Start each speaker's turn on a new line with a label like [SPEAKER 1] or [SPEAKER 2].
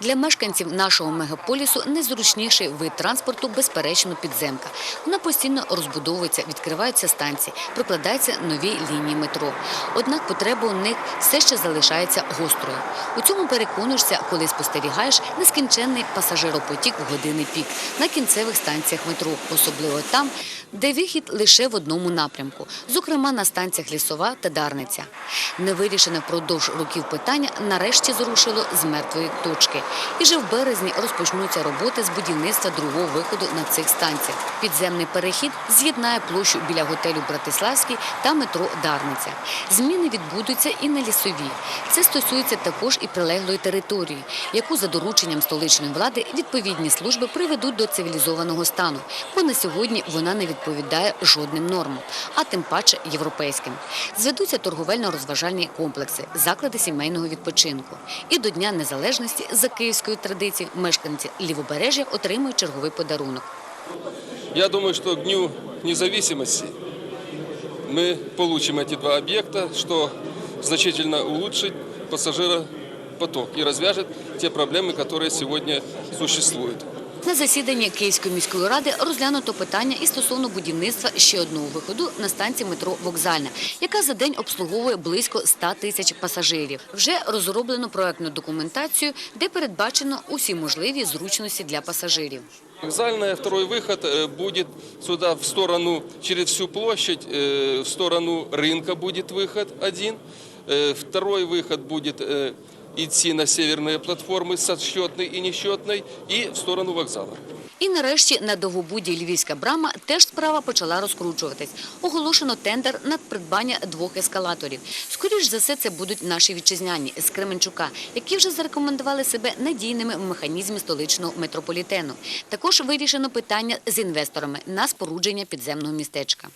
[SPEAKER 1] Для мешканців нашого мегаполісу найзручніший вид транспорту безперечно підземка. Вона постійно розбудовується, відкриваються станції, прокладаються нові лінії метро. Однак потреба у них все ще залишається гострою. У цьому переконуєшся, коли спостерігаєш нескінченний пасажиропотік в години пік на кінцевих станціях метро, особливо там, де вихід лише в одному напрямку, зокрема на станціях Лісова та Дарниця. Невирішене впродовж років питання нарешті зрушило з мертвої точки. І вже в березні розпочнуться роботи з будівництва другого виходу на цих станціях. Підземний перехід з'єднає площу біля готелю Братиславський та метро Дарниця. Зміни відбудуться і на лісовій. Це стосується також і прилеглої території, яку за дорученням столичної влади відповідні служби приведуть до цивілізованого стану, бо на сьогодні вона не відповідає жодним нормам, а тим паче європейським. Зведуться торговельно-розважальні комплекси, заклади сімейного відпочинку. І до Дня Незалежності за київською традицією мешканці Лівобережжя отримують черговий подарунок.
[SPEAKER 2] Я думаю, что к Дню независимости мы получим эти два объекта, что значительно улучшит пассажиропоток и развяжет те проблемы, которые сегодня существуют.
[SPEAKER 1] На засіданні Київської міської ради розглянуто питання і стосовно будівництва ще одного виходу на станції метро Вокзальна, яка за день обслуговує близько 100 тисяч пасажирів. Вже розроблено проектну документацію, де передбачено усі можливі зручності для пасажирів.
[SPEAKER 2] Вокзальная, второй выход э, будет сюда в сторону, через всю площадь, э, в сторону рынка будет выход один. Э, Второй выход будет э, идти на северные платформы со счетной и несчетной и в сторону вокзала.
[SPEAKER 1] І нарешті на Довгобуді Львівська брама теж справа почала розкручуватись. Оголошено тендер на придбання двох ескалаторів. Скоріш за все, це будуть наші вітчизняні з Кременчука, які вже зарекомендували себе надійними в механізмі столичного метрополітену. Також вирішено питання з інвесторами на спорудження підземного містечка.